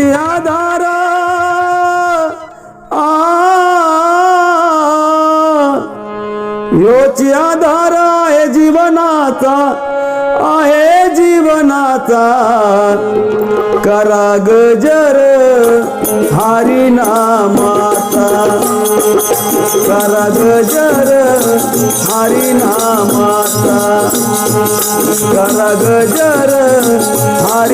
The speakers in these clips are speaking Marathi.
ज्योती आधार. आ. योची आधार आहे जीवनाचा आहे जीवनाचा. करा गजर हरी नामाचा. करा गजर हरी नामाचा. करा गजर हरी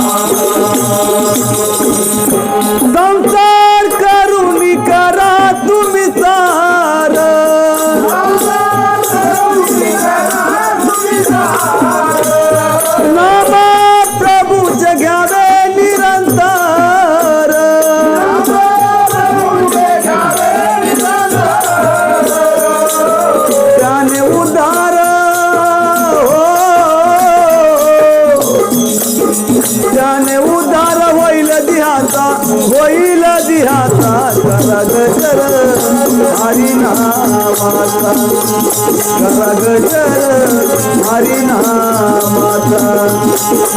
I'm नामाचा करा गजर हरी नामाचा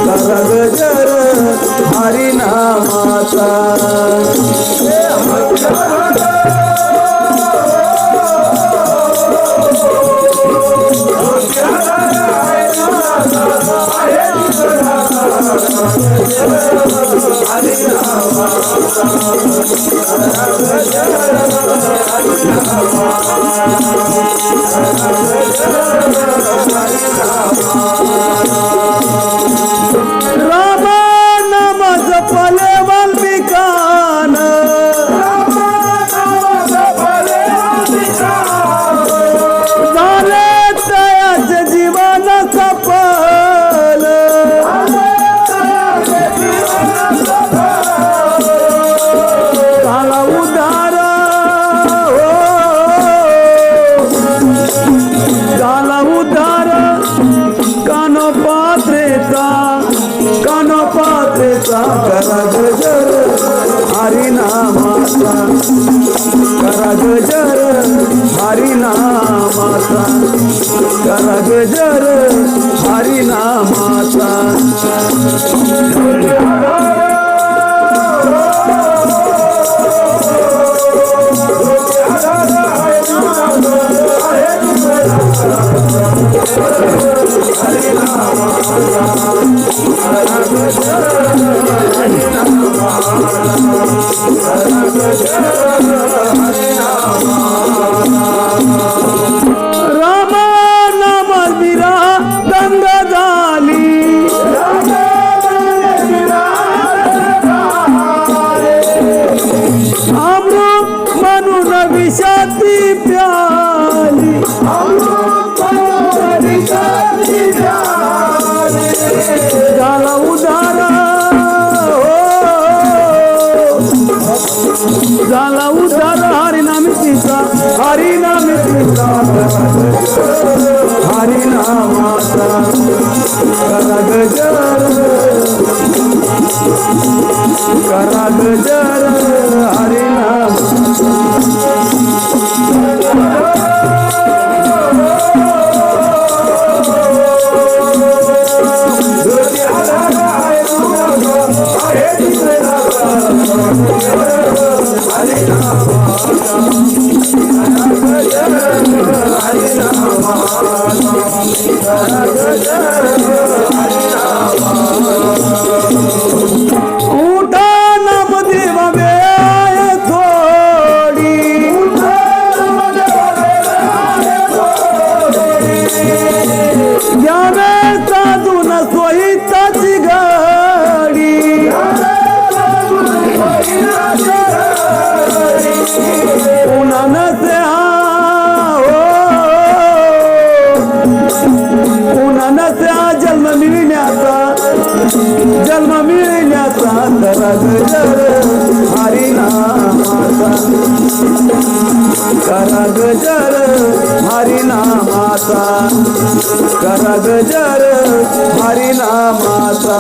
करा गजर हरी नामाचा रामा पात्रेचा करा गजर हरिनामाचा करा गजर हरिनामाचा करा गजर हरी नामाचा. জ্বালাও দাদার নামে সীতা হরি নামে সীতা। गजर हरिनामाचा करा गजर हरिनामाचा करा गजर हरिनामाचा